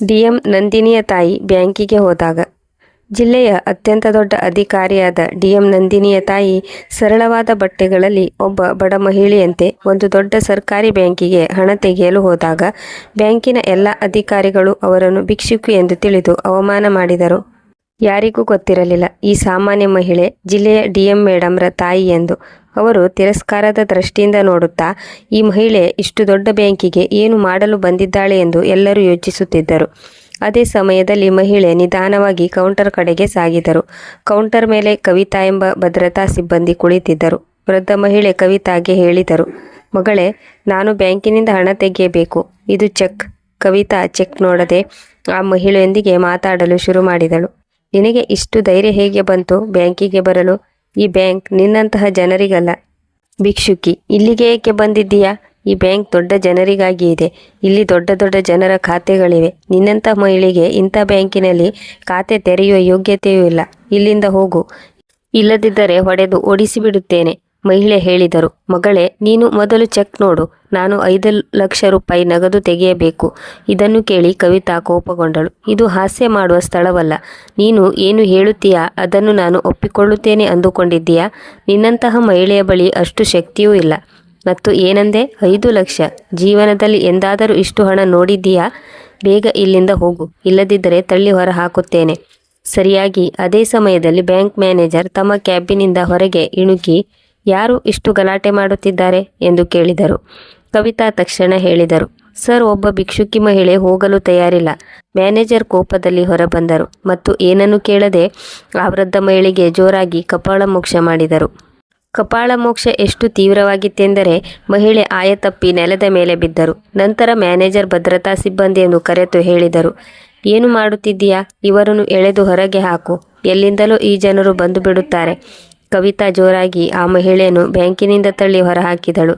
DM ನಂದಿನಿಯ ತಾಯಿ ಬ್ಯಾಂಕಿಗೆ ಹೋದಾಗ. ಜಿಲ್ಲೆಯ ಅತ್ಯಂತ ದೊಡ್ಡ ಅಧಿಕಾರಿಯಾದ ಡಿಎಂ ನಂದಿನಿಯ ತಾಯಿ ಸರಳವಾದ ಬಟ್ಟೆಗಳಲ್ಲಿ ಒಬ್ಬ ಬಡ ಮಹಿಳೆಯಂತೆ ಒಂದು ದೊಡ್ಡ ಸರ್ಕಾರಿ ಬ್ಯಾಂಕಿಗೆ ಹಣ ತೆಗೆಯಲು ಹೋದಾಗ. ಬ್ಯಾಂಕಿನ ಎಲ್ಲ ಅಧಿಕಾರಿಗಳು ಅವರನ್ನು ಭಿಕ್ಷುಕು ಎಂದು ತಿಳಿದು ಅವಮಾನ ಮಾಡಿದರು. ಯಾರಿಗೂ ಗೊತ್ತಿರಲಿಲ್ಲ. ಈ ಸಾಮಾನ್ಯ ಮಹಿಳೆ ಜಿಲ್ಲೆಯ ಡಿಎಂ ಮೇಡಮ್ರ ತಾಯಿ ಎಂದು ಅವರು ತಿರಸ್ಕಾರದ ದೃಷ್ಟಿಯಿಂದ ನೋಡುತ್ತಾ, ಈ ಮಹಿಳೆ ಇಷ್ಟು ದೊಡ್ಡ ಬ್ಯಾಂಕಿಗೆ ಏನು ಮಾಡಲು ಬಂದಿದ್ದಾಳೆ ಎಂದು ಎಲ್ಲರೂ ಯೋಚಿಸುತ್ತಿದ್ದರು. ಅದೇ ಸಮಯದಲ್ಲಿ ಮಹಿಳೆ ನಿಧಾನವಾಗಿ ಕೌಂಟರ್ ಕಡೆಗೆ ಸಾಗಿದರು. ಕೌಂಟರ್ ಮೇಲೆ ಕವಿತಾ ಎಂಬ ಭದ್ರತಾ ಸಿಬ್ಬಂದಿ ಕುಳಿತಿದ್ದರು. ವೃದ್ಧ ಮಹಿಳೆ ಕವಿತಾಗೆ ಹೇಳಿದರು, ಮಗಳೇ, ನಾನು ಬ್ಯಾಂಕಿನಿಂದ ಹಣ ತೆಗೆಯಬೇಕು. ಇದು ಚೆಕ್. ಕವಿತಾ ಚೆಕ್ ನೋಡದೆ ಆ ಮಹಿಳೆಯೊಂದಿಗೆ ಮಾತಾಡಲು ಶುರು ಮಾಡಿದಳು. ನಿನಗೆ ಇಷ್ಟು ಧೈರ್ಯ ಹೇಗೆ ಬಂತು ಬ್ಯಾಂಕಿಗೆ ಬರಲು? ಈ ಬ್ಯಾಂಕ್ ನಿನ್ನಂತಹ ಜನರಿಗಲ್ಲ. ಭಿಕ್ಷುಕಿ, ಇಲ್ಲಿಗೆ ಏಕೆ ಬಂದಿದ್ದೀಯಾ? ಈ ಬ್ಯಾಂಕ್ ದೊಡ್ಡ ಜನರಿಗಾಗಿ ಇದೆ. ಇಲ್ಲಿ ದೊಡ್ಡ ದೊಡ್ಡ ಜನರ ಖಾತೆಗಳಿವೆ. ನಿನ್ನಂಥ ಮಹಿಳೆಗೆ ಇಂಥ ಬ್ಯಾಂಕಿನಲ್ಲಿ ಖಾತೆ ತೆರೆಯುವ ಯೋಗ್ಯತೆಯೂ ಇಲ್ಲ. ಇಲ್ಲಿಂದ ಹೋಗು. ಇಲ್ಲದಿದ್ದರೆ ಹೊಡೆದು ಓಡಿಸಿಬಿಡುತ್ತೇನೆ. ಮಹಿಳೆ ಹೇಳಿದರು, ಮಗಳೇ, ನೀನು ಮೊದಲು ಚೆಕ್ ನೋಡು, ನಾನು ಐದು ಲಕ್ಷ ರೂಪಾಯಿ ನಗದು ತೆಗೆಯಬೇಕು. ಇದನ್ನು ಕೇಳಿ ಕವಿತಾ ಕೋಪಗೊಂಡಳು. ಇದು ಹಾಸ್ಯ ಮಾಡುವ ಸ್ಥಳವಲ್ಲ. ನೀನು ಏನು ಹೇಳುತ್ತೀಯಾ? ಅದನ್ನು ನಾನು ಒಪ್ಪಿಕೊಳ್ಳುತ್ತೇನೆ ಅಂದುಕೊಂಡಿದ್ದೀಯಾ? ನಿನ್ನಂತಹ ಮಹಿಳೆಯ ಬಳಿ ಅಷ್ಟು ಶಕ್ತಿಯೂ ಇಲ್ಲ. ಮತ್ತು ಏನಂದೆ? ಐದು ಲಕ್ಷ. ಜೀವನದಲ್ಲಿ ಎಂದಾದರೂ ಇಷ್ಟು ಹಣ ನೋಡಿದ್ದೀಯಾ? ಬೇಗ ಇಲ್ಲಿಂದ ಹೋಗು. ಇಲ್ಲದಿದ್ದರೆ ತಳ್ಳಿ ಹೊರ ಹಾಕುತ್ತೇನೆ ಸರಿಯಾಗಿ. ಅದೇ ಸಮಯದಲ್ಲಿ ಬ್ಯಾಂಕ್ ಮ್ಯಾನೇಜರ್ ತಮ್ಮ ಕ್ಯಾಬಿನಿಂದ ಹೊರಗೆ ಇಣುಕಿ ಯಾರು ಇಷ್ಟು ಗಲಾಟೆ ಮಾಡುತ್ತಿದ್ದಾರೆ ಎಂದು ಕೇಳಿದರು. ಕವಿತಾ ತಕ್ಷಣ ಹೇಳಿದರು, ಸರ್, ಒಬ್ಬ ಭಿಕ್ಷುಕಿ ಮಹಿಳೆ ಹೋಗಲು ತಯಾರಿಲ್ಲ. ಮ್ಯಾನೇಜರ್ ಕೋಪದಲ್ಲಿ ಹೊರಬಂದರು ಮತ್ತು ಏನನ್ನು ಕೇಳದೆ ಆ ವೃದ್ಧ ಮಹಿಳೆಗೆ ಜೋರಾಗಿ ಕಪಾಳ ಮೋಕ್ಷ ಮಾಡಿದರು. ಕಪಾಳ ಮೋಕ್ಷ ಎಷ್ಟು ತೀವ್ರವಾಗಿತ್ತೆಂದರೆ ಮಹಿಳೆ ಆಯತಪ್ಪಿ ನೆಲದ ಮೇಲೆ ಬಿದ್ದರು. ನಂತರ ಮ್ಯಾನೇಜರ್ ಭದ್ರತಾ ಸಿಬ್ಬಂದಿಯನ್ನು ಕರೆತು ಹೇಳಿದರು, ಏನು ಮಾಡುತ್ತಿದ್ದೀಯಾ? ಇವರನ್ನು ಎಳೆದು ಹೊರಗೆ ಹಾಕು. ಎಲ್ಲಿಂದಲೂ ಈ ಜನರು ಬಂದು ಬಿಡುತ್ತಾರೆ. ಕವಿತಾ ಜೋರಾಗಿ ಆ ಮಹಿಳೆಯನ್ನು ಬ್ಯಾಂಕಿನಿಂದ ತಳ್ಳಿ ಹೊರಹಾಕಿದಳು.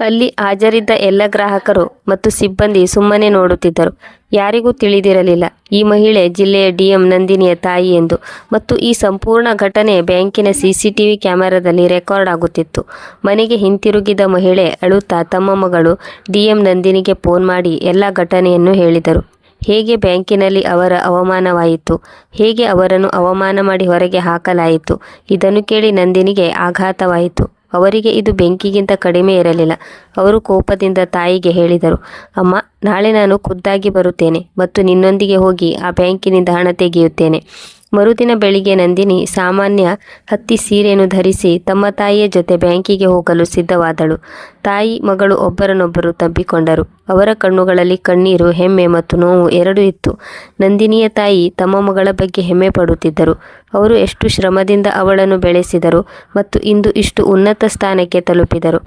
ಅಲ್ಲಿ ಹಾಜರಿದ್ದ ಎಲ್ಲ ಗ್ರಾಹಕರು ಮತ್ತು ಸಿಬ್ಬಂದಿ ಸುಮ್ಮನೆ ನೋಡುತ್ತಿದ್ದರು. ಯಾರಿಗೂ ತಿಳಿದಿರಲಿಲ್ಲ. ಈ ಮಹಿಳೆ ಜಿಲ್ಲೆಯ ಡಿಎಂ ನಂದಿನಿಯ ತಾಯಿ ಎಂದು ಮತ್ತು ಈ ಸಂಪೂರ್ಣ ಘಟನೆ ಬ್ಯಾಂಕಿನ ಸಿಸಿಟಿವಿ ಕ್ಯಾಮೆರಾದಲ್ಲಿ ರೆಕಾರ್ಡ್ ಆಗುತ್ತಿತ್ತು. ಮನೆಗೆ ಹಿಂತಿರುಗಿದ ಮಹಿಳೆ ಅಳುತ್ತಾ ತಮ್ಮ ಮಗಳು ಡಿಎಂ ನಂದಿನಿಗೆ ಫೋನ್ ಮಾಡಿ ಎಲ್ಲ ಘಟನೆಯನ್ನು ಹೇಳಿದರು. ಹೇಗೆ ಬ್ಯಾಂಕಿನಲ್ಲಿ ಅವರ ಅವಮಾನವಾಯಿತು? ಹೇಗೆ ಅವರನ್ನು ಅವಮಾನ ಮಾಡಿ ಹೊರಗೆ ಹಾಕಲಾಯಿತು? ಇದನ್ನು ಕೇಳಿ ನಂದಿನಿಗೆ ಆಘಾತವಾಯಿತು. ಅವರಿಗೆ ಇದು ಬೆಂಕಿಗಿಂತ ಕಡಿಮೆ ಇರಲಿಲ್ಲ. ಅವರು ಕೋಪದಿಂದ ತಾಯಿಗೆ ಹೇಳಿದರು, ಅಮ್ಮ, ನಾಳೆ ನಾನು ಖುದ್ದಾಗಿ ಬರುತ್ತೇನೆ ಮತ್ತು ನಿನ್ನೊಂದಿಗೆ ಹೋಗಿ ಆ ಬ್ಯಾಂಕಿನಿಂದ ಹಣ ತೆಗೆಯುತ್ತೇನೆ. ಮರುದಿನ ಬೆಳಿಗ್ಗೆ ನಂದಿನಿ ಸಾಮಾನ್ಯ ಹತ್ತಿ ಸೀರೆಯನ್ನು ಧರಿಸಿ ತಮ್ಮ ತಾಯಿಯ ಜೊತೆ ಬ್ಯಾಂಕಿಗೆ ಹೋಗಲು ಸಿದ್ಧವಾದಳು. ತಾಯಿ, ಮಗಳು ಒಬ್ಬರನ್ನೊಬ್ಬರು ತಬ್ಬಿಕೊಂಡರು. ಅವರ ಕಣ್ಣುಗಳಲ್ಲಿ ಕಣ್ಣೀರು, ಹೆಮ್ಮೆ ಮತ್ತು ನೋವು ಎರಡೂ ಇತ್ತು. ನಂದಿನಿಯ ತಾಯಿ ತಮ್ಮ ಮಗಳ ಬಗ್ಗೆ ಹೆಮ್ಮೆ ಪಡುತ್ತಿದ್ದರು. ಅವರು ಎಷ್ಟು ಶ್ರಮದಿಂದ ಅವಳನ್ನು ಬೆಳೆಸಿದರು ಮತ್ತು ಇಂದು ಇಷ್ಟು ಉನ್ನತ ಸ್ಥಾನಕ್ಕೆ ತಲುಪಿದರು.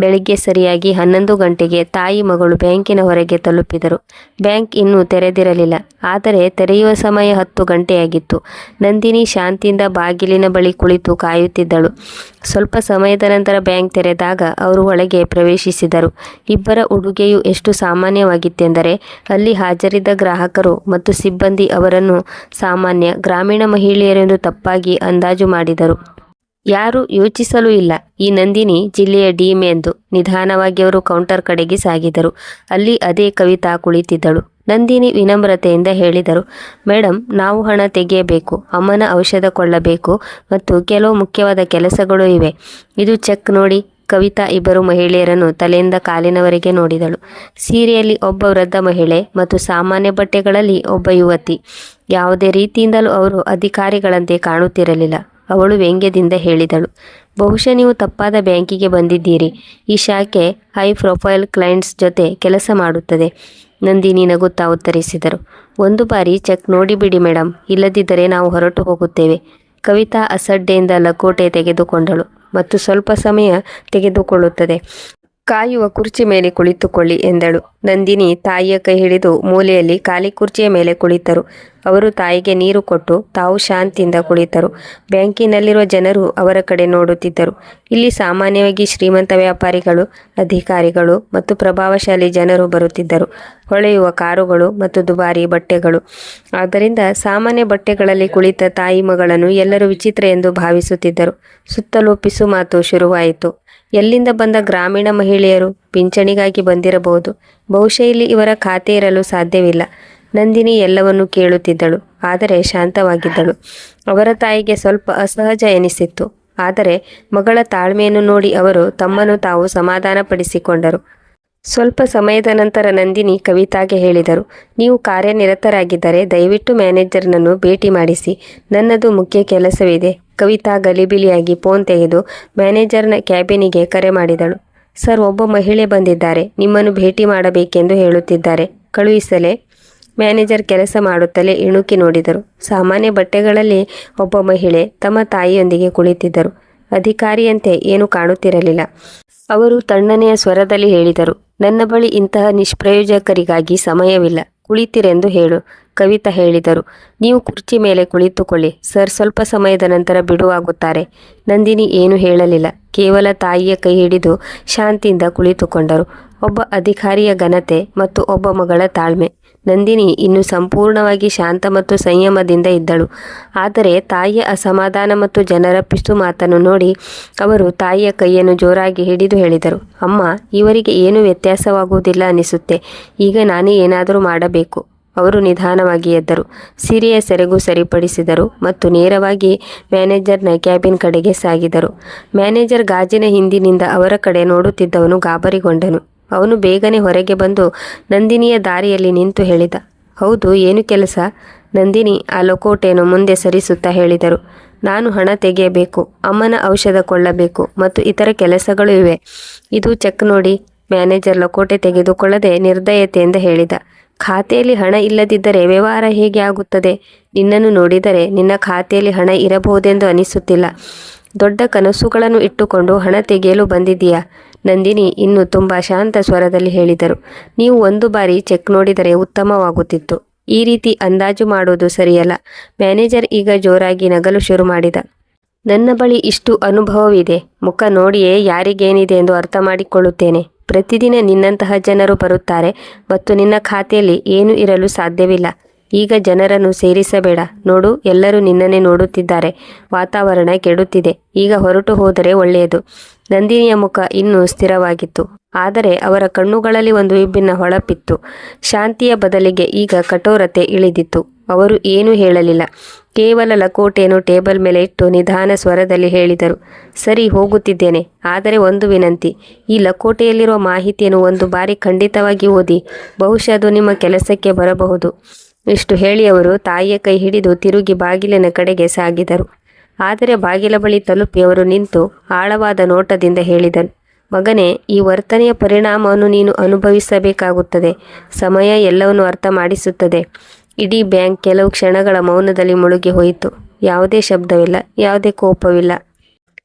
ಬೆಳಿಗ್ಗೆ ಸರಿಯಾಗಿ ಹನ್ನೊಂದು ಗಂಟೆಗೆ ತಾಯಿ, ಮಗಳು ಬ್ಯಾಂಕಿನ ಹೊರಗೆ ತಲುಪಿದರು. ಬ್ಯಾಂಕ್ ಇನ್ನೂ ತೆರೆದಿರಲಿಲ್ಲ, ಆದರೆ ತೆರೆಯುವ ಸಮಯ ಹತ್ತು ಗಂಟೆಯಾಗಿತ್ತು. ನಂದಿನಿ ಶಾಂತಿಯಿಂದ ಬಾಗಿಲಿನ ಬಳಿ ಕುಳಿತು ಕಾಯುತ್ತಿದ್ದಳು. ಸ್ವಲ್ಪ ಸಮಯದ ನಂತರ ಬ್ಯಾಂಕ್ ತೆರೆದಾಗ ಅವರು ಒಳಗೆ ಪ್ರವೇಶಿಸಿದರು. ಇಬ್ಬರ ಉಡುಗೆಯು ಎಷ್ಟು ಸಾಮಾನ್ಯವಾಗಿತ್ತೆಂದರೆ, ಅಲ್ಲಿ ಹಾಜರಿದ್ದ ಗ್ರಾಹಕರು ಮತ್ತು ಸಿಬ್ಬಂದಿ ಅವರನ್ನು ಸಾಮಾನ್ಯ ಗ್ರಾಮೀಣ ಮಹಿಳೆಯರೆಂದು ತಪ್ಪಾಗಿ ಅಂದಾಜು ಮಾಡಿದರು. ಯಾರು ಯೋಚಿಸಲೂ ಇಲ್ಲ. ಈ ನಂದಿನಿ ಜಿಲ್ಲೆಯ ಡೀಮೆ ಎಂದು ನಿಧಾನವಾಗಿ ಅವರು ಕೌಂಟರ್ ಕಡೆಗೆ ಸಾಗಿದರು. ಅಲ್ಲಿ ಅದೇ ಕವಿತಾ ಕುಳಿತಿದ್ದಳು. ನಂದಿನಿ ವಿನಮ್ರತೆಯಿಂದ ಹೇಳಿದರು ಮೇಡಮ್ ನಾವು ಹಣ ತೆಗೆಯಬೇಕು, ಅಮ್ಮನ ಔಷಧ ಕೊಳ್ಳಬೇಕು ಮತ್ತು ಕೆಲವು ಮುಖ್ಯವಾದ ಕೆಲಸಗಳು ಇವೆ. ಇದು ಚೆಕ್ ನೋಡಿ. ಕವಿತಾ ಇಬ್ಬರು ಮಹಿಳೆಯರನ್ನು ತಲೆಯಿಂದ ಕಾಲಿನವರೆಗೆ ನೋಡಿದಳು. ಸೀರೆಯಲ್ಲಿ ಒಬ್ಬ ವೃದ್ಧ ಮಹಿಳೆ ಮತ್ತು ಸಾಮಾನ್ಯ ಬಟ್ಟೆಗಳಲ್ಲಿ ಒಬ್ಬ ಯುವತಿ. ಯಾವುದೇ ರೀತಿಯಿಂದಲೂ ಅವರು ಅಧಿಕಾರಿಗಳಂತೆ ಕಾಣುತ್ತಿರಲಿಲ್ಲ. ಅವಳು ವ್ಯಂಗ್ಯದಿಂದ ಹೇಳಿದಳು. ಬಹುಶಃ ನೀವು ತಪ್ಪಾದ ಬ್ಯಾಂಕಿಗೆ ಬಂದಿದ್ದೀರಿ. ಈ ಶಾಖೆ ಹೈ ಪ್ರೊಫೈಲ್ ಕ್ಲೈಂಟ್ಸ್ ಜೊತೆ ಕೆಲಸ ಮಾಡುತ್ತದೆ. ನಂದಿನಿ ನಗುತ್ತಾ ಉತ್ತರಿಸಿದರು. ಒಂದು ಬಾರಿ ಚೆಕ್ ನೋಡಿಬಿಡಿ ಮೇಡಮ್ ಇಲ್ಲದಿದ್ದರೆ ನಾವು ಹೊರಟು ಹೋಗುತ್ತೇವೆ. ಕವಿತಾ ಅಸಡ್ಡೆಯಿಂದ ಲಕೋಟೆ ತೆಗೆದುಕೊಂಡಳು. ಮತ್ತು ಸ್ವಲ್ಪ ಸಮಯ ತೆಗೆದುಕೊಳ್ಳುತ್ತದೆ. ಕಾಯುವ ಕುರ್ಚಿ ಮೇಲೆ ಕುಳಿತುಕೊಳ್ಳಿ ಎಂದಳು. ನಂದಿನಿ ತಾಯಿಯ ಕೈ ಹಿಡಿದು ಮೂಲೆಯಲ್ಲಿ ಖಾಲಿ ಕುರ್ಚಿಯ ಮೇಲೆ ಕುಳಿತರು. ಅವರು ತಾಯಿಗೆ ನೀರು ಕೊಟ್ಟು ತಾವು ಶಾಂತಿಯಿಂದ ಕುಳಿತರು. ಬ್ಯಾಂಕಿನಲ್ಲಿರುವ ಜನರು ಅವರ ಕಡೆ ನೋಡುತ್ತಿದ್ದರು. ಇಲ್ಲಿ ಸಾಮಾನ್ಯವಾಗಿ ಶ್ರೀಮಂತ ವ್ಯಾಪಾರಿಗಳು, ಅಧಿಕಾರಿಗಳು ಮತ್ತು ಪ್ರಭಾವಶಾಲಿ ಜನರು ಬರುತ್ತಿದ್ದರು. ಹೊಳೆಯುವ ಕಾರುಗಳು ಮತ್ತು ದುಬಾರಿ ಬಟ್ಟೆಗಳು. ಆದ್ದರಿಂದ ಸಾಮಾನ್ಯ ಬಟ್ಟೆಗಳಲ್ಲಿ ಕುಳಿತ ತಾಯಿ ಮಗಳನ್ನು ಎಲ್ಲರೂ ವಿಚಿತ್ರ ಎಂದು ಭಾವಿಸುತ್ತಿದ್ದರು. ಸುತ್ತಲೂ ಪಿಸು ಮಾತು ಶುರುವಾಯಿತು. ಎಲ್ಲಿಂದ ಬಂದ ಗ್ರಾಮೀಣ ಮಹಿಳೆಯರು? ಪಿಂಚಣಿಗಾಗಿ ಬಂದಿರಬಹುದು. ಬಹುಶಃ ಇಲ್ಲಿ ಇವರ ಖಾತೆ ಇರಲು ಸಾಧ್ಯವಿಲ್ಲ. ನಂದಿನಿ ಎಲ್ಲವನ್ನೂ ಕೇಳುತ್ತಿದ್ದಳು. ಆದರೆ ಶಾಂತವಾಗಿದ್ದಳು. ಅವರ ತಾಯಿಗೆ ಸ್ವಲ್ಪ ಅಸಹಜ ಎನಿಸಿತ್ತು. ಆದರೆ ಮಗಳ ತಾಳ್ಮೆಯನ್ನು ನೋಡಿ ಅವರು ತಮ್ಮನ್ನು ತಾವು ಸಮಾಧಾನಪಡಿಸಿಕೊಂಡರು. ಸ್ವಲ್ಪ ಸಮಯದ ನಂತರ ನಂದಿನಿ ಕವಿತಾಗೆ ಹೇಳಿದರು, ನೀವು ಕಾರ್ಯನಿರತರಾಗಿದ್ದರೆ ದಯವಿಟ್ಟು ಮ್ಯಾನೇಜರ್ನನ್ನು ಭೇಟಿ ಮಾಡಿಸಿ. ನನ್ನದು ಮುಖ್ಯ ಕೆಲಸವಿದೆ. ಕವಿತಾ ಗಲಿಬಿಲಿಯಾಗಿ ಫೋನ್ ತೆಗೆದು ಮ್ಯಾನೇಜರ್ನ ಕ್ಯಾಬಿನಿಗೆ ಕರೆ ಮಾಡಿದಳು. ಸರ್, ಒಬ್ಬ ಮಹಿಳೆ ಬಂದಿದ್ದಾರೆ. ನಿಮ್ಮನ್ನು ಭೇಟಿ ಮಾಡಬೇಕೆಂದು ಹೇಳುತ್ತಿದ್ದಾರೆ. ಕಳುಹಿಸಲೇ ಮ್ಯಾನೇಜರ್ ಕೆಲಸ ಮಾಡುತ್ತಲೇ ಇಣುಕಿ ನೋಡಿದರು. ಸಾಮಾನ್ಯ ಬಟ್ಟೆಗಳಲ್ಲಿ ಒಬ್ಬ ಮಹಿಳೆ ತಮ್ಮ ತಾಯಿಯೊಂದಿಗೆ ಕುಳಿತಿದ್ದರು. ಅಧಿಕಾರಿಯಂತೆ ಏನು ಕಾಣುತ್ತಿರಲಿಲ್ಲ. ಅವರು ತಣ್ಣನೆಯ ಸ್ವರದಲ್ಲಿ ಹೇಳಿದರು. ನನ್ನ ಬಳಿ ಇಂತಹ ನಿಷ್ಪ್ರಯೋಜಕರಿಗಾಗಿ ಸಮಯವಿಲ್ಲ. ಕುಳಿತಿರೆಂದು ಹೇಳು. ಕವಿತಾ ಹೇಳಿದರು. ನೀವು ಕುರ್ಚಿ ಮೇಲೆ ಕುಳಿತುಕೊಳ್ಳಿ. ಸರ್, ಸ್ವಲ್ಪ ಸಮಯದ ನಂತರ ಬಿಡುವಾಗುತ್ತಾರೆ. ನಂದಿನಿ ಏನು ಹೇಳಲಿಲ್ಲ. ಕೇವಲ ತಾಯಿಯ ಕೈ ಹಿಡಿದು ಶಾಂತಿಯಿಂದ ಕುಳಿತುಕೊಂಡರು. ಒಬ್ಬ ಅಧಿಕಾರಿಯ ಘನತೆ ಮತ್ತು ಒಬ್ಬ ಮಗಳ ತಾಳ್ಮೆ. ನಂದಿನಿ ಇನ್ನು ಸಂಪೂರ್ಣವಾಗಿ ಶಾಂತ ಮತ್ತು ಸಂಯಮದಿಂದ ಇದ್ದಳು. ಆದರೆ ತಾಯಿಯ ಅಸಮಾಧಾನ ಮತ್ತು ಜನರ ಪಿಸು ಮಾತನ್ನು ನೋಡಿ ಅವರು ತಾಯಿಯ ಕೈಯನ್ನು ಜೋರಾಗಿ ಹಿಡಿದು ಹೇಳಿದರು. ಅಮ್ಮ, ಇವರಿಗೆ ಏನು ವ್ಯತ್ಯಾಸವಾಗುವುದಿಲ್ಲ ಅನಿಸುತ್ತೆ. ಈಗ ನಾನೇ ಏನಾದರೂ ಮಾಡಬೇಕು. ಅವರು ನಿಧಾನವಾಗಿ ಎದ್ದರು. ಸಿರಿಯ ಸೆರೆಗೂ ಸರಿಪಡಿಸಿದರು ಮತ್ತು ನೇರವಾಗಿ ಮ್ಯಾನೇಜರ್ನ ಕ್ಯಾಬಿನ್ ಕಡೆಗೆ ಸಾಗಿದರು. ಮ್ಯಾನೇಜರ್ ಗಾಜಿನ ಹಿಂದಿನಿಂದ ಅವರ ಕಡೆ ನೋಡುತ್ತಿದ್ದವನು ಗಾಬರಿಗೊಂಡನು. ಅವನು ಬೇಗನೆ ಹೊರಗೆ ಬಂದು ನಂದಿನಿಯ ದಾರಿಯಲ್ಲಿ ನಿಂತು ಹೇಳಿದ. ಹೌದು, ಏನು ಕೆಲಸ? ನಂದಿನಿ ಆ ಲಕೋಟೆಯನ್ನು ಮುಂದೆ ಸರಿಸುತ್ತಾ ಹೇಳಿದರು. ನಾನು ಹಣ ತೆಗೆಯಬೇಕು, ಅಮ್ಮನ ಔಷಧ ಕೊಳ್ಳಬೇಕು ಮತ್ತು ಇತರ ಕೆಲಸಗಳು ಇವೆ. ಇದು ಚೆಕ್ ನೋಡಿ, ಮ್ಯಾನೇಜರ್ ಲಕೋಟೆ ತೆಗೆದುಕೊಳ್ಳದೆ ನಿರ್ದಯತೆಯಿಂದ ಹೇಳಿದ. ಖಾತೆಯಲ್ಲಿ ಹಣ ಇಲ್ಲದಿದ್ದರೆ ವ್ಯವಹಾರ ಹೇಗೆ ಆಗುತ್ತದೆ? ನಿನ್ನನ್ನು ನೋಡಿದರೆ ನಿನ್ನ ಖಾತೆಯಲ್ಲಿ ಹಣ ಇರಬಹುದೆಂದು ಅನಿಸುತ್ತಿಲ್ಲ. ದೊಡ್ಡ ಕನಸುಗಳನ್ನು ಇಟ್ಟುಕೊಂಡು ಹಣ ತೆಗೆಯಲು ಬಂದಿದ್ದೀಯಾ? ನಂದಿನಿ ಇನ್ನು ತುಂಬ ಶಾಂತ ಸ್ವರದಲ್ಲಿ ಹೇಳಿದರು. ನೀವು ಒಂದು ಬಾರಿ ಚೆಕ್ ನೋಡಿದರೆ ಉತ್ತಮವಾಗುತ್ತಿತ್ತು. ಈ ರೀತಿ ಅಂದಾಜು ಮಾಡುವುದು ಸರಿಯಲ್ಲ. ಮ್ಯಾನೇಜರ್ ಈಗ ಜೋರಾಗಿ ನಗಲು ಶುರು ಮಾಡಿದ. ನನ್ನ ಬಳಿ ಇಷ್ಟು ಅನುಭವವಿದೆ. ಮುಖ ನೋಡಿಯೇ ಯಾರಿಗೇನಿದೆ ಎಂದು ಅರ್ಥ ಮಾಡಿಕೊಳ್ಳುತ್ತೇನೆ. ಪ್ರತಿದಿನ ನಿನ್ನಂತಹ ಜನರು ಬರುತ್ತಾರೆ ಮತ್ತು ನಿನ್ನ ಖಾತೆಯಲ್ಲಿ ಏನು ಇರಲು ಸಾಧ್ಯವಿಲ್ಲ. ಈಗ ಜನರನ್ನು ಸೇರಿಸಬೇಡ. ನೋಡು, ಎಲ್ಲರೂ ನಿನ್ನನ್ನೇ ನೋಡುತ್ತಿದ್ದಾರೆ. ವಾತಾವರಣ ಕೆಡುತ್ತಿದೆ. ಈಗ ಹೊರಟು ಹೋದರೆ ಒಳ್ಳೆಯದು. ನಂದಿನಿಯ ಮುಖ ಇನ್ನೂ ಸ್ಥಿರವಾಗಿತ್ತು. ಆದರೆ ಅವರ ಕಣ್ಣುಗಳಲ್ಲಿ ಒಂದು ವಿಭಿನ್ನ ಹೊಳಪಿತ್ತು. ಶಾಂತಿಯ ಬದಲಿಗೆ ಈಗ ಕಠೋರತೆ ಇಳಿದಿತ್ತು. ಅವರು ಏನೂ ಹೇಳಲಿಲ್ಲ. ಕೇವಲ ಲಕೋಟೆಯನ್ನು ಟೇಬಲ್ ಮೇಲೆ ಇಟ್ಟು ನಿಧಾನ ಸ್ವರದಲ್ಲಿ ಹೇಳಿದರು, ಸರಿ, ಹೋಗುತ್ತಿದ್ದೇನೆ. ಆದರೆ ಒಂದು ವಿನಂತಿ. ಈ ಲಕೋಟೆಯಲ್ಲಿರುವ ಮಾಹಿತಿಯನ್ನು ಒಂದು ಬಾರಿ ಖಂಡಿತವಾಗಿ ಓದಿ. ಬಹುಶಃ ಅದು ನಿಮ್ಮ ಕೆಲಸಕ್ಕೆ ಬರಬಹುದು. ಇಷ್ಟು ಹೇಳಿ ಅವರು ತಾಯಿಯ ಕೈ ಹಿಡಿದು ತಿರುಗಿ ಬಾಗಿಲಿನ ಕಡೆಗೆ ಸಾಗಿದರು. ಆದರೆ ಬಾಗಿಲ ಬಳಿ ತಲುಪಿ ಅವರು ನಿಂತು ಆಳವಾದ ನೋಟದಿಂದ ಹೇಳಿದನು, ಮಗನೇ, ಈ ವರ್ತನೆಯ ಪರಿಣಾಮವನ್ನು ನೀನು ಅನುಭವಿಸಬೇಕಾಗುತ್ತದೆ. ಸಮಯ ಎಲ್ಲವನ್ನು ಅರ್ಥ ಮಾಡಿಸುತ್ತದೆ ಇಡೀ ಬ್ಯಾಂಕ್ ಕೆಲವು ಕ್ಷಣಗಳ ಮೌನದಲ್ಲಿ ಮುಳುಗಿ ಹೋಯಿತು. ಯಾವುದೇ ಶಬ್ದವಿಲ್ಲ, ಯಾವುದೇ ಕೋಪವಿಲ್ಲ.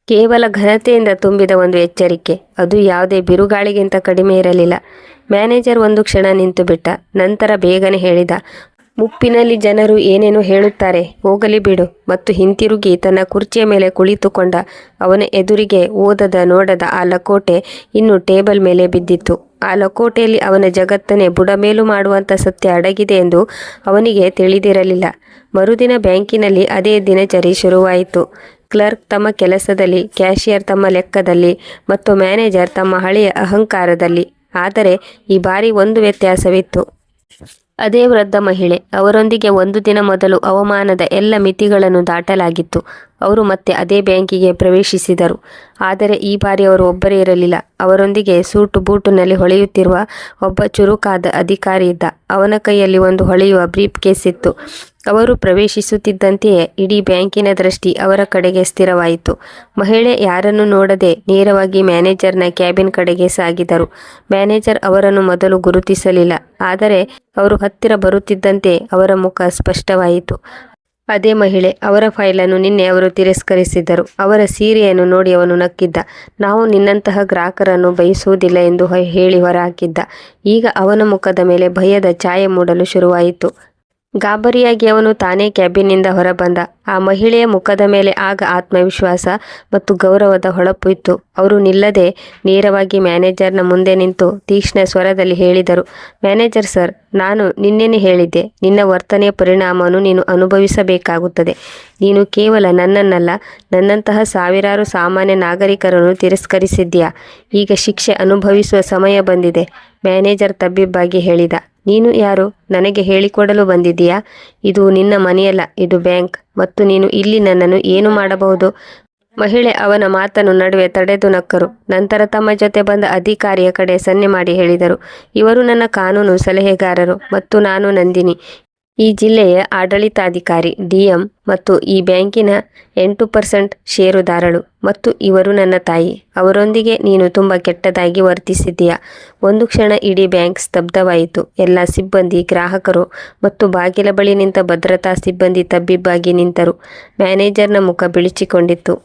ಕೇವಲ ಘನತೆಯಿಂದ ತುಂಬಿದ ಒಂದು ಎಚ್ಚರಿಕೆ. ಅದು ಯಾವುದೇ ಬಿರುಗಾಳಿಗಿಂತ ಕಡಿಮೆ ಇರಲಿಲ್ಲ. ಮ್ಯಾನೇಜರ್ ಒಂದು ಕ್ಷಣ ನಿಂತು ಬಿಟ್ಟ ನಂತರ ಬೇಗನೆ ಹೇಳಿದ ಮುಪ್ಪಿನಲ್ಲಿ ಜನರು ಏನೇನು ಹೇಳುತ್ತಾರೆ, ಹೋಗಲಿ ಬಿಡು. ಮತ್ತು ಹಿಂತಿರುಗಿ ತನ್ನ ಕುರ್ಚಿಯ ಮೇಲೆ ಕುಳಿತುಕೊಂಡ ಅವನ ಎದುರಿಗೆ ಓದದ ನೋಡದ ಆ ಲಕೋಟೆ ಇನ್ನು ಟೇಬಲ್ ಮೇಲೆ ಬಿದ್ದಿತ್ತು. ಆ ಲಕೋಟೆಯಲ್ಲಿ ಅವನ ಜಗತ್ತನ್ನೇ ಬುಡಮೇಲು ಮಾಡುವಂಥ ಸತ್ಯ ಅಡಗಿದೆ ಎಂದು ಅವನಿಗೆ ತಿಳಿದಿರಲಿಲ್ಲ. ಮರುದಿನ ಬ್ಯಾಂಕಿನಲ್ಲಿ ಅದೇ ದಿನಚರಿ ಶುರುವಾಯಿತು. ಕ್ಲರ್ಕ್ ತಮ್ಮ ಕೆಲಸದಲ್ಲಿ ಕ್ಯಾಷಿಯರ್ ತಮ್ಮ ಲೆಕ್ಕದಲ್ಲಿ, ಮತ್ತು ಮ್ಯಾನೇಜರ್ ತಮ್ಮ ಹಳೆಯ ಅಹಂಕಾರದಲ್ಲಿ. ಆದರೆ ಈ ಬಾರಿ ಒಂದು ವ್ಯತ್ಯಾಸವಿತ್ತು. ಅದೇ ವೃದ್ಧ ಮಹಿಳೆ. ಅವರೊಂದಿಗೆ ಒಂದು ದಿನ ಮೊದಲು ಅವಮಾನದ ಎಲ್ಲ ಮಿತಿಗಳನ್ನು ದಾಟಲಾಗಿತ್ತು. ಅವರು ಮತ್ತೆ ಅದೇ ಬ್ಯಾಂಕಿಗೆ ಪ್ರವೇಶಿಸಿದರು. ಆದರೆ ಈ ಬಾರಿ ಅವರು ಒಬ್ಬರೇ ಇರಲಿಲ್ಲ. ಅವರೊಂದಿಗೆ ಸೂಟು ಬೂಟುನಲ್ಲಿ ಹೊಳೆಯುತ್ತಿರುವ ಒಬ್ಬ ಚುರುಕಾದ ಅಧಿಕಾರಿ ಇದ್ದ. ಅವನ ಕೈಯಲ್ಲಿ ಒಂದು ಹೊಳೆಯುವ ಬ್ರೀಫ್ ಕೇಸ್ ಇತ್ತು. ಅವರು ಪ್ರವೇಶಿಸುತ್ತಿದ್ದಂತೆಯೇ ಇಡೀ ಬ್ಯಾಂಕಿನ ದೃಷ್ಟಿ ಅವರ ಕಡೆಗೆ ಸ್ಥಿರವಾಯಿತು. ಮಹಿಳೆ ಯಾರನ್ನು ನೋಡದೆ ನೇರವಾಗಿ ಮ್ಯಾನೇಜರ್ನ ಕ್ಯಾಬಿನ್ ಕಡೆಗೆ ಸಾಗಿದರು. ಮ್ಯಾನೇಜರ್ ಅವರನ್ನು ಮೊದಲು ಗುರುತಿಸಲಿಲ್ಲ, ಆದರೆ ಅವರು ಹತ್ತಿರ ಬರುತ್ತಿದ್ದಂತೆ ಅವರ ಮುಖ ಸ್ಪಷ್ಟವಾಯಿತು. ಅದೇ ಮಹಿಳೆ, ಅವರ ಫೈಲನ್ನು ನಿನ್ನೆ ಅವರು ತಿರಸ್ಕರಿಸಿದ್ದರು. ಅವರ ಸೀರೆಯನ್ನು ನೋಡಿ ಅವನು ನಕ್ಕಿದ್ದ. ನಾವು ನಿನ್ನಂತಹ ಗ್ರಾಹಕರನ್ನು ಬಯಸುವುದಿಲ್ಲ ಎಂದು ಹೇಳಿ ಹೊರಹಾಕಿದ್ದ. ಈಗ ಅವನ ಮುಖದ ಮೇಲೆ ಭಯದ ಛಾಯೆ ಮೂಡಲು ಶುರುವಾಯಿತು. ಗಾಬರಿಯಾಗಿ ಅವನು ತಾನೇ ಕ್ಯಾಬಿನ್ನಿಂದ ಹೊರಬಂದ. ಆ ಮಹಿಳೆಯ ಮುಖದ ಮೇಲೆ ಆಗ ಆತ್ಮವಿಶ್ವಾಸ ಮತ್ತು ಗೌರವದ ಹೊಳಪು ಇತ್ತು. ಅವರು ನಿಲ್ಲದೆ ನೇರವಾಗಿ ಮ್ಯಾನೇಜರ್ನ ಮುಂದೆ ನಿಂತು ತೀಕ್ಷ್ಣ ಸ್ವರದಲ್ಲಿ ಹೇಳಿದರು, ಮ್ಯಾನೇಜರ್ ಸರ್, ನಾನು ನಿನ್ನೆನೆ ಹೇಳಿದ್ದೆ, ನಿನ್ನ ವರ್ತನೆಯ ಪರಿಣಾಮವನ್ನು ನೀನು ಅನುಭವಿಸಬೇಕಾಗುತ್ತದೆ. ನೀನು ಕೇವಲ ನನ್ನನ್ನಲ್ಲ, ನನ್ನಂತಹ ಸಾವಿರಾರು ಸಾಮಾನ್ಯ ನಾಗರಿಕರನ್ನು ತಿರಸ್ಕರಿಸಿದ್ದೀಯಾ? ಈಗ ಶಿಕ್ಷೆ ಅನುಭವಿಸುವ ಸಮಯ ಬಂದಿದೆ, ಮ್ಯಾನೇಜರ್ ತಬ್ಬಿಬ್ಬಾಗಿ ಹೇಳಿದ. ನೀನು ಯಾರು? ನನಗೆ ಹೇಳಿಕೊಡಲು ಬಂದಿದ್ದೀಯಾ? ಇದು ನಿನ್ನ ಮನೆಯಲ್ಲ, ಇದು ಬ್ಯಾಂಕ್. ಮತ್ತು ನೀನು ಇಲ್ಲಿ ನನ್ನನ್ನು ಏನು ಮಾಡಬಹುದು? ಮಹಿಳೆ, ಅವನ ಮಾತನ್ನು ನಡುವೆ ತಡೆದು ನಕ್ಕರು. ನಂತರ ತಮ್ಮ ಜೊತೆ ಬಂದ ಅಧಿಕಾರಿಯ ಕಡೆ ಸನ್ನೆ ಮಾಡಿ ಹೇಳಿದರು. ಇವರು ನನ್ನ ಕಾನೂನು ಸಲಹೆಗಾರರು ಮತ್ತು ನಾನು ನಂದಿನಿ. ಈ ಜಿಲ್ಲೆಯ ಆಡಳಿತಾಧಿಕಾರಿ, ಡಿಎಂ ಮತ್ತು ಈ ಬ್ಯಾಂಕಿನ ಎಂಟು ಪರ್ಸೆಂಟ್ ಷೇರುದಾರಳು ಮತ್ತು ಇವರು ನನ್ನ ತಾಯಿ. ಅವರೊಂದಿಗೆ ನೀನು ತುಂಬ ಕೆಟ್ಟದಾಗಿ ವರ್ತಿಸಿದ್ದೀಯಾ. ಒಂದು ಕ್ಷಣ ಇಡೀ ಬ್ಯಾಂಕ್ ಸ್ತಬ್ಧವಾಯಿತು. ಎಲ್ಲ ಸಿಬ್ಬಂದಿ, ಗ್ರಾಹಕರು ಮತ್ತು ಬಾಗಿಲ ಬಳಿ ನಿಂತ ಭದ್ರತಾ ಸಿಬ್ಬಂದಿ ತಬ್ಬಿಬ್ಬಾಗಿ ನಿಂತರು. ಮ್ಯಾನೇಜರ್ನ ಮುಖ ಬಿಳಿಚಿಕೊಂಡಿತ್ತು.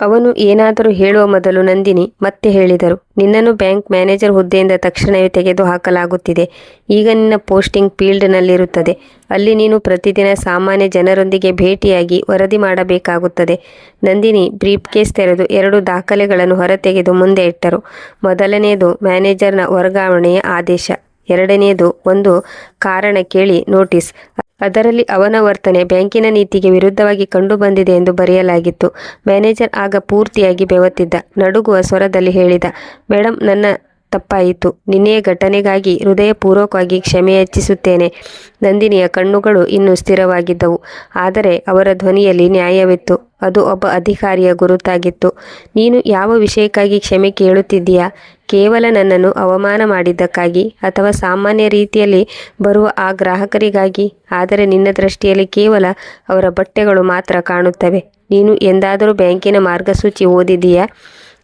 ಅವನು ಏನಾದರೂ ಹೇಳುವ ಮೊದಲು ನಂದಿನಿ, ಮತ್ತೆ ಹೇಳಿದರು. ನಿನ್ನನ್ನು ಬ್ಯಾಂಕ್ ಮ್ಯಾನೇಜರ್ ಹುದ್ದೆಯಿಂದ ತಕ್ಷಣವೇ ತೆಗೆದು ಹಾಕಲಾಗುತ್ತಿದೆ ಈಗ ನಿನ್ನ ಪೋಸ್ಟಿಂಗ್ ಫೀಲ್ಡ್ನಲ್ಲಿರುತ್ತದೆ. ಅಲ್ಲಿ ನೀನು ಪ್ರತಿದಿನ ಸಾಮಾನ್ಯ ಜನರೊಂದಿಗೆ ಭೇಟಿಯಾಗಿ ವರದಿ ಮಾಡಬೇಕಾಗುತ್ತದೆ. ನಂದಿನಿ ಬ್ರೀಫ್ ಕೇಸ್ ತೆರೆದು ಎರಡು ದಾಖಲೆಗಳನ್ನು ಹೊರತೆಗೆದು ಮುಂದೆ ಇಟ್ಟರು. ಮೊದಲನೆಯದು ಮ್ಯಾನೇಜರ್ನ ವರ್ಗಾವಣೆಯ ಆದೇಶ. ಎರಡನೆಯದು ಒಂದು ಕಾರಣ ಕೇಳಿ ನೋಟಿಸ್. ಅದರಲ್ಲಿ ಅವನ ವರ್ತನೆ ಬ್ಯಾಂಕಿನ ನೀತಿಗೆ ವಿರುದ್ಧವಾಗಿ ಕಂಡುಬಂದಿದೆ ಎಂದು ಬರೆಯಲಾಗಿತ್ತು. ಮ್ಯಾನೇಜರ್ ಆಗ ಪೂರ್ತಿಯಾಗಿ ಬೆವತ್ತಿದ್ದ. ನಡುಗುವ ಸ್ವರದಲ್ಲಿ ಹೇಳಿದ ಮೇಡಮ್ ನನ್ನ ತಪ್ಪಾಯಿತು. ನಿನ್ನೆಯ ಘಟನೆಗಾಗಿ ಹೃದಯಪೂರ್ವಕವಾಗಿ ಕ್ಷಮೆ ಯಾಚಿಸುತ್ತೇನೆ ನಂದಿನಿಯ ಕಣ್ಣುಗಳು ಇನ್ನೂ ಸ್ಥಿರವಾಗಿದ್ದವು. ಆದರೆ ಅವರ ಧ್ವನಿಯಲ್ಲಿ ನ್ಯಾಯವಿತ್ತು. ಅದು ಒಬ್ಬ ಅಧಿಕಾರಿಯ ಗುರುತಾಗಿತ್ತು. ನೀನು ಯಾವ ವಿಷಯಕ್ಕಾಗಿ ಕ್ಷಮೆ ಕೇಳುತ್ತಿದ್ದೀಯಾ? ಕೇವಲ ನನ್ನನ್ನು ಅವಮಾನ ಮಾಡಿದ್ದಕ್ಕಾಗಿ ಅಥವಾ ಸಾಮಾನ್ಯ ರೀತಿಯಲ್ಲಿ ಬರುವ ಆ ಗ್ರಾಹಕರಿಗಾಗಿ? ಆದರೆ ನಿನ್ನ ದೃಷ್ಟಿಯಲ್ಲಿ ಕೇವಲ ಅವರ ಬಟ್ಟೆಗಳು ಮಾತ್ರ ಕಾಣುತ್ತವೆ. ನೀನು ಎಂದಾದರೂ ಬ್ಯಾಂಕಿನ ಮಾರ್ಗಸೂಚಿ ಓದಿದೀಯಾ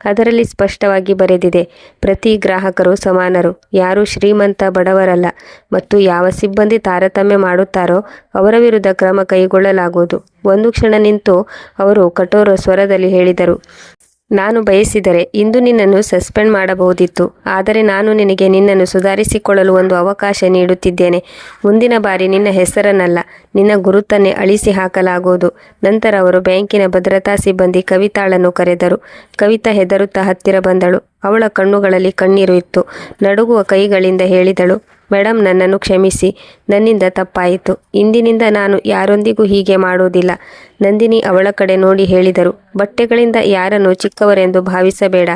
ಅದರಲ್ಲಿ ಸ್ಪಷ್ಟವಾಗಿ ಬರೆದಿದೆ, ಪ್ರತಿ ಗ್ರಾಹಕರು ಸಮಾನರು. ಯಾರು ಶ್ರೀಮಂತ ಬಡವರಲ್ಲ. ಮತ್ತು ಯಾವ ಸಿಬ್ಬಂದಿ ತಾರತಮ್ಯ ಮಾಡುತ್ತಾರೋ, ಅವರ ವಿರುದ್ಧ ಕ್ರಮ ಕೈಗೊಳ್ಳಲಾಗುವುದು. ಒಂದು ಕ್ಷಣ ನಿಂತು ಅವರು ಕಠೋರ ಸ್ವರದಲ್ಲಿ ಹೇಳಿದರು. ನಾನು ಬಯಸಿದರೆ ಇಂದು ನಿನ್ನನ್ನು ಸಸ್ಪೆಂಡ್ ಮಾಡಬಹುದಿತ್ತು. ಆದರೆ ನಾನು ನಿನಗೆ ನಿನ್ನನ್ನು ಸುಧಾರಿಸಿಕೊಳ್ಳಲು ಒಂದು ಅವಕಾಶ ನೀಡುತ್ತಿದ್ದೇನೆ. ಮುಂದಿನ ಬಾರಿ ನಿನ್ನ ಹೆಸರನ್ನಲ್ಲ, ನಿನ್ನ ಗುರುತನ್ನೇ ಅಳಿಸಿ ಹಾಕಲಾಗುವುದು. ನಂತರ ಅವರು ಬ್ಯಾಂಕಿನ ಭದ್ರತಾ ಸಿಬ್ಬಂದಿ ಕವಿತಾಳನ್ನು ಕರೆದರು. ಕವಿತಾ ಹೆದರುತ್ತಾ ಹತ್ತಿರ ಬಂದಳು. ಅವಳ ಕಣ್ಣುಗಳಲ್ಲಿ ಕಣ್ಣೀರು ಇತ್ತು. ನಡುಗುವ ಕೈಗಳಿಂದ ಹೇಳಿದಳು ಮೇಡಮ್ ನನ್ನನ್ನು ಕ್ಷಮಿಸಿ. ನನ್ನಿಂದ ತಪ್ಪಾಯಿತು. ಇಂದಿನಿಂದ ನಾನು ಯಾರೊಂದಿಗೂ ಹೀಗೆ ಮಾಡುವುದಿಲ್ಲ ನಂದಿನಿ ಅವಳ ಕಡೆ ನೋಡಿ ಹೇಳಿದರು. ಬಟ್ಟೆಗಳಿಂದ ಯಾರನ್ನು ಚಿಕ್ಕವರೆಂದು ಭಾವಿಸಬೇಡ.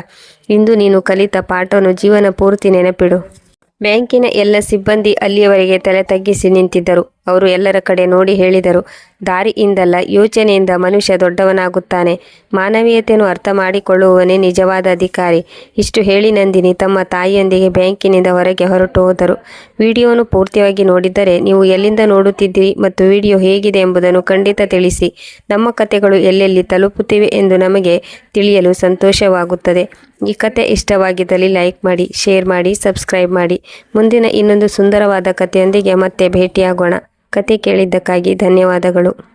ಇಂದು ನೀನು ಕಲಿತ ಪಾಠವನ್ನು ಜೀವನ ಪೂರ್ತಿ ನೆನಪಿಡು. ಬ್ಯಾಂಕಿನ ಎಲ್ಲ ಸಿಬ್ಬಂದಿ ಅಲ್ಲಿಯವರೆಗೆ ತಲೆ ತಗ್ಗಿಸಿ ನಿಂತಿದ್ದರು. ಅವರು ಎಲ್ಲರ ಕಡೆ ನೋಡಿ ಹೇಳಿದರು. ದಾರಿಯಿಂದಲ್ಲ ಯೋಚನೆಯಿಂದ ಮನುಷ್ಯ ದೊಡ್ಡವನಾಗುತ್ತಾನೆ. ಮಾನವೀಯತೆಯನ್ನು ಅರ್ಥ ಮಾಡಿಕೊಳ್ಳುವವನೇ ನಿಜವಾದ ಅಧಿಕಾರಿ. ಇಷ್ಟು ಹೇಳಿ ನಂದಿನಿ ತಮ್ಮ ತಾಯಿಯೊಂದಿಗೆ ಬ್ಯಾಂಕಿನಿಂದ ಹೊರಗೆ ಹೊರಟು ಹೋದರು. ವಿಡಿಯೋವನ್ನು ಪೂರ್ತಿಯಾಗಿ ನೋಡಿದ್ದರೆ ನೀವು ಎಲ್ಲಿಂದ ನೋಡುತ್ತಿದ್ದೀರಿ ಮತ್ತು ವಿಡಿಯೋ ಹೇಗಿದೆ ಎಂಬುದನ್ನು ಖಂಡಿತ ತಿಳಿಸಿ. ನಮ್ಮ ಕಥೆಗಳು ಎಲ್ಲೆಲ್ಲಿ ತಲುಪುತ್ತಿವೆ ಎಂದು ನಮಗೆ ತಿಳಿಯಲು ಸಂತೋಷವಾಗುತ್ತದೆ. ಈ ಕತೆ ಇಷ್ಟವಾಗಿದ್ದಲ್ಲಿ ಲೈಕ್ ಮಾಡಿ, ಶೇರ್ ಮಾಡಿ, ಸಬ್ಸ್ಕ್ರೈಬ್ ಮಾಡಿ. ಮುಂದಿನ ಇನ್ನೊಂದು ಸುಂದರವಾದ ಕಥೆಯೊಂದಿಗೆ ಮತ್ತೆ ಭೇಟಿಯಾಗೋಣ. ಕತೆ ಕೇಳಿದ್ದಕ್ಕಾಗಿ ಧನ್ಯವಾದಗಳು.